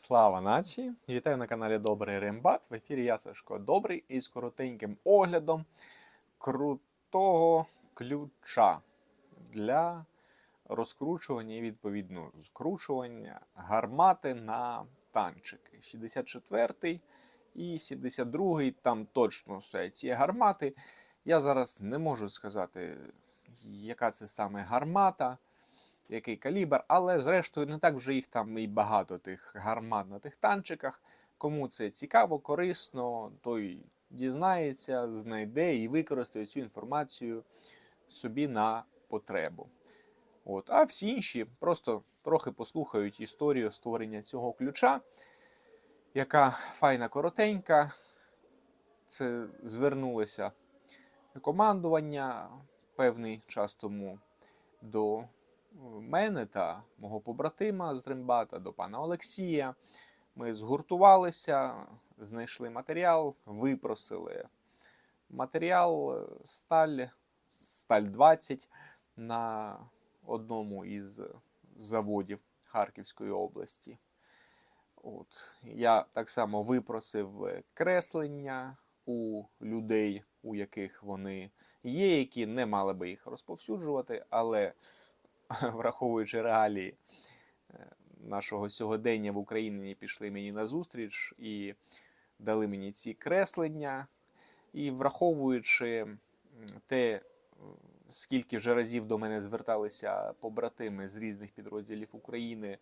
Слава нації! Вітаю на каналі Добрий Рембат. В ефірі я Сашко Добрий із коротеньким оглядом крутого ключа для розкручування і відповідно скручування гармати на танчики. 64-й і 72-й там точно стоять ці гармати. Я зараз не можу сказати, яка це саме гармата який калібр, але зрештою не так вже їх там і багато тих гармат на тих танчиках. Кому це цікаво, корисно, той дізнається, знайде і використає цю інформацію собі на потребу. От. А всі інші просто трохи послухають історію створення цього ключа, яка файна коротенька. Це звернулося командування певний час тому до мене та мого побратима з Римбата, до пана Олексія. Ми згуртувалися, знайшли матеріал, випросили матеріал сталь, сталь 20 на одному із заводів Харківської області. От. Я так само випросив креслення у людей, у яких вони є, які не мали би їх розповсюджувати, але враховуючи реалії е, нашого сьогодення в Україні, пішли мені на зустріч і дали мені ці креслення. І враховуючи те, е, скільки вже разів до мене зверталися побратими з різних підрозділів України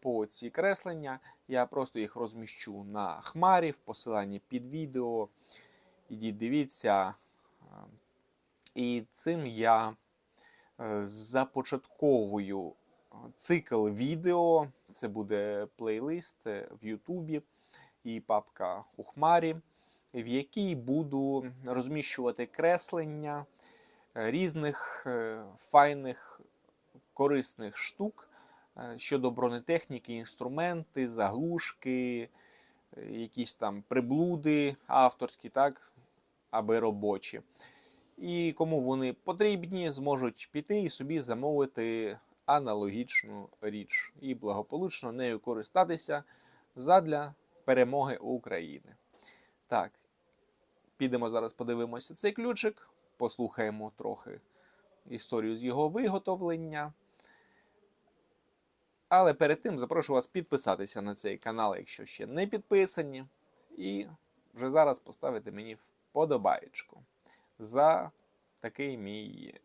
по ці креслення, я просто їх розміщу на хмарі в посиланні під відео. Ідіть, дивіться. Е, І цим я започатковую цикл відео. Це буде плейлист е, в Ютубі і папка у Хмарі, в якій буду розміщувати креслення е, різних е, файних корисних штук е, щодо бронетехніки, інструменти, заглушки, е, якісь там приблуди авторські, так, аби робочі. І кому вони потрібні, зможуть піти і собі замовити аналогічну річ і благополучно нею користатися задля перемоги України. Так, підемо зараз, подивимося цей ключик, послухаємо трохи історію з його виготовлення. Але перед тим запрошу вас підписатися на цей канал, якщо ще не підписані, і вже зараз поставити мені вподобаєчку за такий мій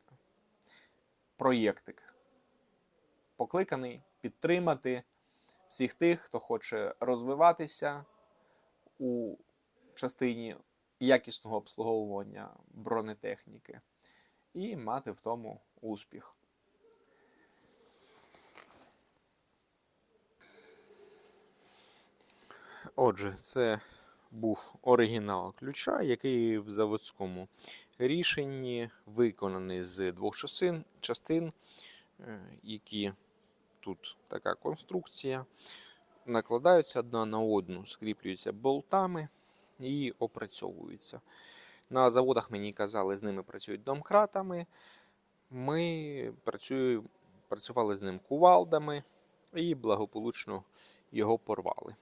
проєктик. Покликаний підтримати всіх тих, хто хоче розвиватися у частині якісного обслуговування бронетехніки і мати в тому успіх. Отже, це був оригінал ключа, який в заводському рішенні виконаний з двох частин, частин е, які тут така конструкція, накладаються одна на одну, скріплюються болтами і опрацьовуються. На заводах мені казали, з ними працюють домкратами. Ми працюємо, працювали з ним кувалдами і благополучно його порвали.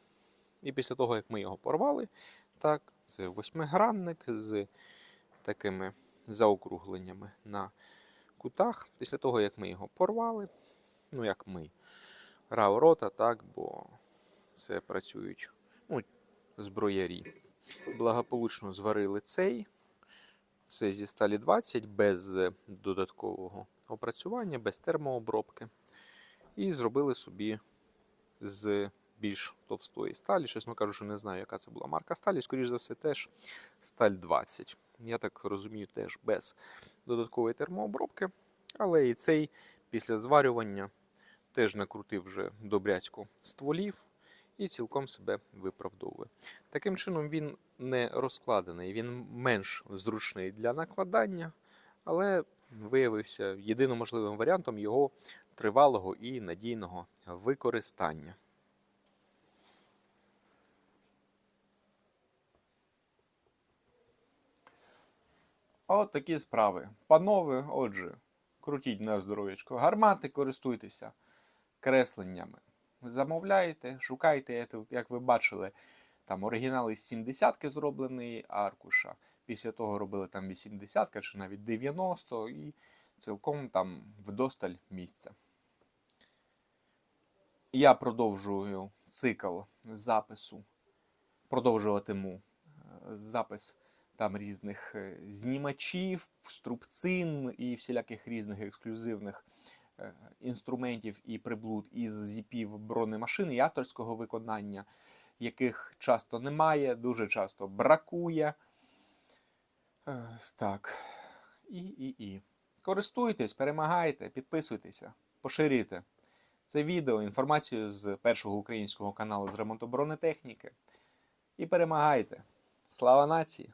І після того, як ми його порвали, так, це восьмигранник з такими заокругленнями на кутах. Після того, як ми його порвали, ну як ми, рав рота, так, бо це працюють ну, зброярі. Благополучно зварили цей. Все зі сталі 20 без додаткового опрацювання, без термообробки. І зробили собі з більш товстої сталі. Чесно кажучи, не знаю, яка це була марка сталі. Скоріше за все, теж сталь 20. Я так розумію, теж без додаткової термообробки. Але і цей після зварювання теж накрутив вже добрячко стволів і цілком себе виправдовує. Таким чином, він не розкладений, він менш зручний для накладання, але виявився єдиним можливим варіантом його тривалого і надійного використання. От такі справи. Панове, отже, крутіть на здоров'ячко гармати, користуйтеся кресленнями Замовляєте, шукайте, як- ви бачили, там оригінал із 70-ки зроблений аркуша. Після того робили там 80 чи навіть 90 і цілком там вдосталь місця. Я продовжую цикл запису, продовжуватиму е, запис там різних е, знімачів, струбцин і всіляких різних ексклюзивних е, інструментів і приблуд із зіпів бронемашин і авторського виконання, яких часто немає, дуже часто бракує. Е, Так. І, і, і. Користуйтесь, перемагайте, підписуйтеся, поширюйте це відео, інформацію з першого українського каналу з ремонту бронетехніки. І перемагайте. Слава нації!